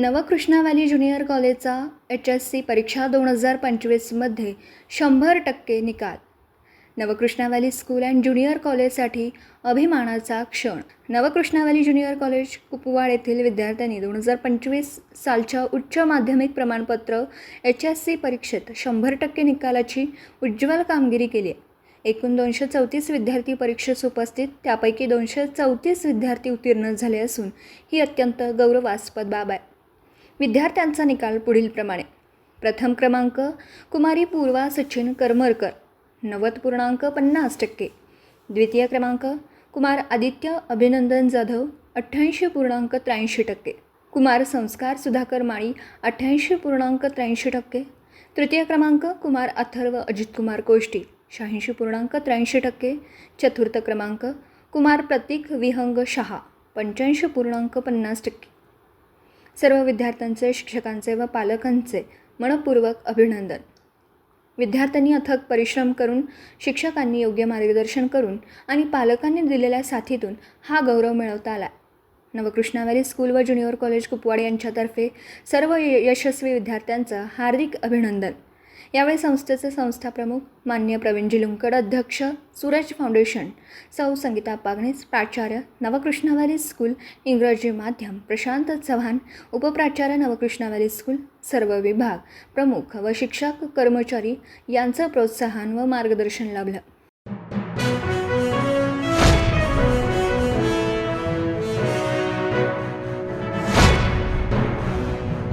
Navkrishna valley junior कॉलेजचा H S C परीक्षा दोन हजार पंचवीसमध्ये शंभर टक्के निकाल. Navkrishna valley school and junior कॉलेजसाठी अभिमानाचा क्षण. Navkrishna valley junior college Kupwad येथील विद्यार्थ्यांनी दोन हजार पंचवीस सालच्या उच्च माध्यमिक प्रमाणपत्र एच एस सी परीक्षेत शंभर टक्के निकालाची उज्ज्वल कामगिरी केली. आहे एकूण दोनशे चौतीस विद्यार्थी परीक्षेस उपस्थित त्यापैकी दोनशे चौतीस विद्यार्थी उत्तीर्ण झाले असून ही अत्यंत गौरवास्पद बाब आहे. विद्यार्थ्यांचा निकाल पुढीलप्रमाणे. प्रथम क्रमांक कुमारी पूर्वा सचिन करमरकर. नव्वद पूर्णांक पन्नास टक्के. द्वितीय क्रमांक कुमार आदित्य अभिनंदन जाधव अठ्ठ्याऐंशी पूर्णांक त्र्याऐंशी टक्के. कुमार संस्कार सुधाकर माळी अठ्ठ्याऐंशी पूर्णांक त्र्याऐंशी टक्के. तृतीय क्रमांक कुमार अथर्व अजितकुमार कोष्टी शहाऐंशी पूर्णांक त्र्याऐंशी टक्के. चतुर्थ क्रमांक कुमार प्रतीक विहंग शहा पंच्याऐंशी पूर्णांक पन्नास टक्के. सर्व विद्यार्थ्यांचे शिक्षकांचे व पालकांचे मनपूर्वक अभिनंदन. विद्यार्थ्यांनी अथक परिश्रम करून शिक्षकांनी योग्य मार्गदर्शन करून आणि पालकांनी दिलेल्या साथीतून हा गौरव मिळवता आला. नवकृष्णा व्हॅली स्कूल व ज्युनियर कॉलेज कुपवाड यांच्यातर्फे सर्व य- यशस्वी विद्यार्थ्यांचं हार्दिक अभिनंदन. यावेळी संस्थेचे संस्थाप्रमुख मान्य प्रवीण जिलुंकड अध्यक्ष सूरज फाउंडेशन सौ संगीता पागणेस प्राचार्य नवकृष्ण व्हॅली स्कूल इंग्रजी माध्यम प्रशांत चव्हाण उपप्राचार्य नवकृष्णा व्हॅली स्कूल सर्व विभाग प्रमुख व शिक्षक कर्मचारी यांचं प्रोत्साहन व मार्गदर्शन लाभलं.